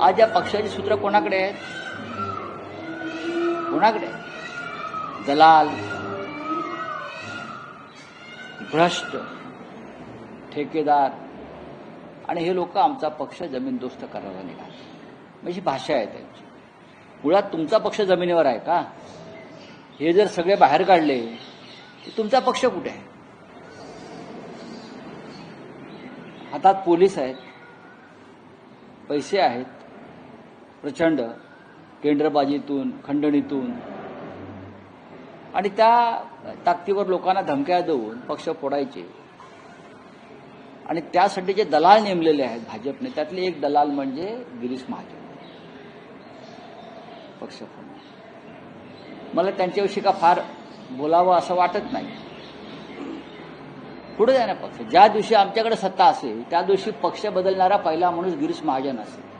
आज या पक्षाची सूत्र कोणाकडे आहेत? कोणाकडे दलाल भ्रष्ट ठेकेदार आणि हे लोक आमचा पक्ष जमीनदोस्त करायला निघाले. म्हणजे भाषा आहे त्यांची. मुळात तुमचा पक्ष जमिनीवर आहे का? हे जर सगळे बाहेर काढले तर तुमचा पक्ष कुठे आहे? हातात पोलीस आहेत पैसे आहेत प्रचंड केंद्रबाजीतून खंडणीतून. आणि त्या ताकदीवर लोकांना धमक्या देऊन पक्ष फोडायचे. आणि त्यासाठी जे दलाल नेमलेले आहेत भाजपने त्यातले एक दलाल म्हणजे गिरीश महाजन. पक्ष फोडणे. मला त्यांच्याविषयी का फार बोलावं असं वाटत नाही. पुढे जाणार पक्ष ज्या दिवशी आमच्याकडे सत्ता असेल त्या दिवशी पक्ष बदलणारा पहिला माणूस गिरीश महाजन असेल.